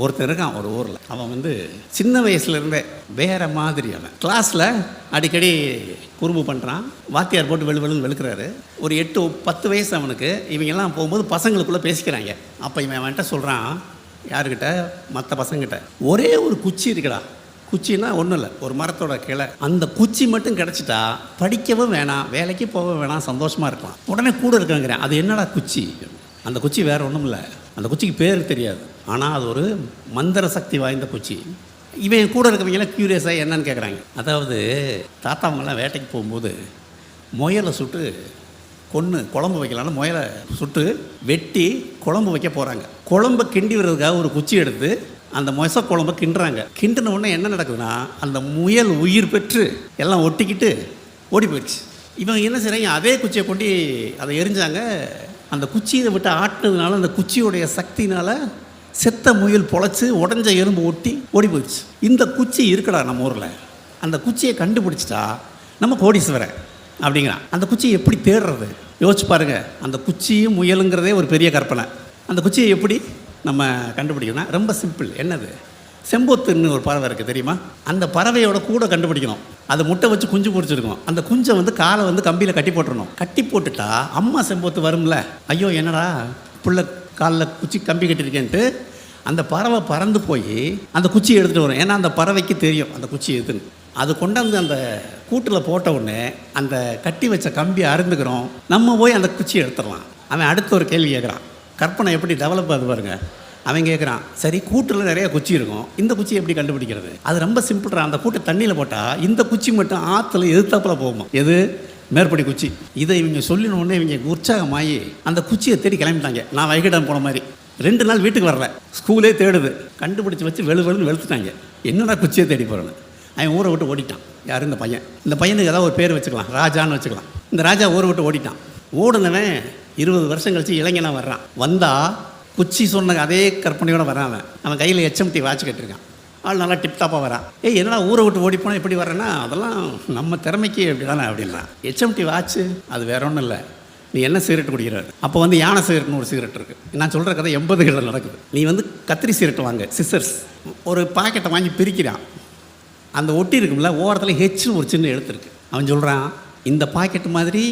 ஒருத்தன் இருக்கான் ஒரு ஊரில். அவன் வந்து சின்ன வயசுலேருந்தே வேற மாதிரி அவன். கிளாஸில் அடிக்கடி குறும்பு பண்ணுறான் வாத்தியார் போட்டு வெளு வெளுன்னு வெளுக்கிறாரு. ஒரு எட்டு பத்து வயசு அவனுக்கு. இவங்கெல்லாம் போகும்போது பசங்களுக்குள்ளே பேசிக்கிறாங்க. அப்போ இவன் அவன்கிட்ட சொல்கிறான் யாருக்கிட்ட மற்ற பசங்கிட்ட. ஒரே ஒரு குச்சி இருக்குடா. குச்சின்னா ஒன்றும் இல்லை. ஒரு மரத்தோட கிளை. அந்த குச்சி மட்டும் கிடச்சிட்டா படிக்கவும் வேணாம் வேலைக்கு போகவும் வேணாம் சந்தோஷமாக இருக்கலாம். உடனே கூட இருக்கங்கிறேன் அது என்னடா குச்சி? அந்த குச்சி வேறு ஒன்றும் இல்லை. அந்த குச்சிக்கு பேர் தெரியாது. ஆனால் அது ஒரு மந்திர சக்தி வாய்ந்த குச்சி. இவன் கூட இருக்கவங்களாம் க்யூரியஸாக என்னன்னு கேட்குறாங்க அதாவது தாத்தாவங்கெல்லாம் வேட்டைக்கு போகும்போது முயலை சுட்டு கொன்று குழம்பு வைக்கலாம்னு முயலை சுட்டு வெட்டி குழம்பு வைக்க போகிறாங்க குழம்பு கிண்டி விடுறதுக்காக ஒரு குச்சி எடுத்து அந்த மொச குழம்பை கிண்டுறாங்க. கிண்டின உடனே என்ன நடக்குதுன்னா அந்த முயல் உயிர் பெற்று எல்லாம் ஒட்டிக்கிட்டு ஓடி போயிடுச்சு. இவங்க என்ன செய்கிறாங்க அதே குச்சியை கொண்டு அதை எரிஞ்சாங்க. அந்த குச்சியை விட்டு ஆட்டினதுனால அந்த குச்சியுடைய சக்தினால் செத்த முயல் பொழைச்சி உடஞ்ச எறும்பு ஒட்டி ஓடி போயிடுச்சு. இந்த குச்சி இருக்குடா நம்ம ஊரில். அந்த குச்சியை கண்டுபிடிச்சிட்டா நம்ம கோடீஸ்வரன் அப்படிங்கிறான். அந்த குச்சியை எப்படி தேடுறது? யோசிச்சு பாருங்க. அந்த குச்சியும் முயலுங்கிறதே ஒரு பெரிய கற்பனை. அந்த குச்சியை எப்படி நம்ம கண்டுபிடிக்கணும்னா ரொம்ப சிம்பிள் என்னது? செம்போத்துன்னு ஒரு பறவை இருக்குது தெரியுமா? அந்த பறவையோட கூட கண்டுபிடிக்கணும். அந்த முட்டை வச்சு குஞ்சு பொரிச்சிருக்கும். அந்த குஞ்சை வந்து காலை வந்து கம்பியில் கட்டி போட்டுடணும் கட்டி போட்டுட்டா அம்மா செம்போத்து வரும்ல. ஐயோ என்னடா? புள்ள காலில் குச்சி கம்பி கட்டியிருக்கேன்ட்டு அந்த பறவை பறந்து போய் அந்த குச்சியை எடுத்துகிட்டு வரும். ஏன்னா அந்த பறவைக்கு தெரியும். அந்த குச்சி எதுன்னு. அது கொண்டாந்து அந்த கூட்டில் போட்ட உடனே அந்த கட்டி வச்ச கம்பியை அருந்துக்கிறோம் நம்ம போய் அந்த குச்சியை எடுத்துடலாம். அவன் அடுத்த ஒரு கேள்வி கேட்குறான். கற்பனை எப்படி டெவலப் ஆகுது பாருங்கள் அவன் கேட்குறான் சரி கூட்டில் நிறைய குச்சி இருக்கும். இந்த குச்சியை எப்படி கண்டுபிடிக்கிறது? அது ரொம்ப சிம்பிள்ரா அந்த கூட்டை தண்ணியில் போட்டால் இந்த குச்சி மட்டும் ஆற்றுல எதிர்த்தாப்புல போகுமா. எது? மேற்படி குச்சி. இதை இவங்க சொல்லினோடனே இவங்க உற்சாகமாகி அந்த குச்சியை தேடி கிளம்பிட்டாங்க. நான் வைகடம் போன மாதிரி. ரெண்டு நாள் வீட்டுக்கு வரல. ஸ்கூலே தேடுது. கண்டுபிடிச்சி வச்சு வெளு வெளுன்னு வெளுத்துட்டாங்க. என்னடா குச்சியை தேடி போகிறேன்னு அவன் ஊரை விட்டு ஓடிட்டான். யார்? இந்த பையன். இந்த பையனுக்கு ஏதாவது ஒரு பேர் வச்சுக்கலாம். ராஜான்னு வச்சுக்கலாம். இந்த ராஜா ஊரை விட்டு ஓடிட்டான். ஓடுனவன் இருபது வருஷம் கழிச்சு இளைஞனாக வர்றான். வந்தால் குச்சி சொன்ன அதே கற்பனையோடு வரான் அவன். அவன் கையில் எச்எம்டி வாட்ச் கட்டிருக்கான். ஆள் நல்லா டிப்டாப்பாக வரான். ஏய் என்னடா ஊரை விட்டு ஓடி போனால் எப்படி வரேன்னா அதெல்லாம் நம்ம திறமைக்கு எப்படி தானே அப்படின்லாம் எச்எம்டி வாட்ச்சு அது வேற ஒன்றும் இல்லை. நீ என்ன சிகரெட் குடிக்கிறாரு அப்போ வந்து யானை சிகரெட்னு ஒரு சிகரெட் இருக்குது நான் சொல்கிற கதை எண்பதுகளில் நடக்குது. நீ வந்து கத்திரி சிகரெட் வாங்க சிசர்ஸ் ஒரு பாக்கெட்டை வாங்கி பிரிக்கிறான். அந்த ஒட்டி இருக்கும்ல ஓரத்தில் ஹெச்னு ஒரு சின்ன எழுத்துருக்கு அவன் சொல்கிறான் இந்த பாக்கெட் மாதிரி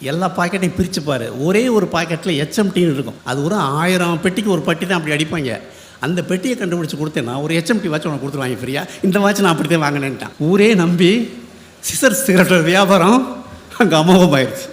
எல்லா பாக்கெட்டையும் பிரித்து பாரு. ஒரே ஒரு பாக்கெட்டில் ஹெச்எம்டின்னு இருக்கும். அது ஒரு ஆயிரம் பெட்டிக்கு ஒரு பட்டி தான் அப்படி அடிப்பாங்க. அந்த பெட்டியை கண்டுபிடிச்சி கொடுத்தேன்னா ஒரு ஹெச்எம்டி வாட்ச் உனக்கு கொடுத்துருவாங்க ஃப்ரீயா? இந்த வாட்ச் நான் அப்படி தான் வாங்கினேன்ட்டான். ஊரே நம்பி சிசர் சிகரெட் வியாபாரம் அங்கே அமோகமாயிருச்சு.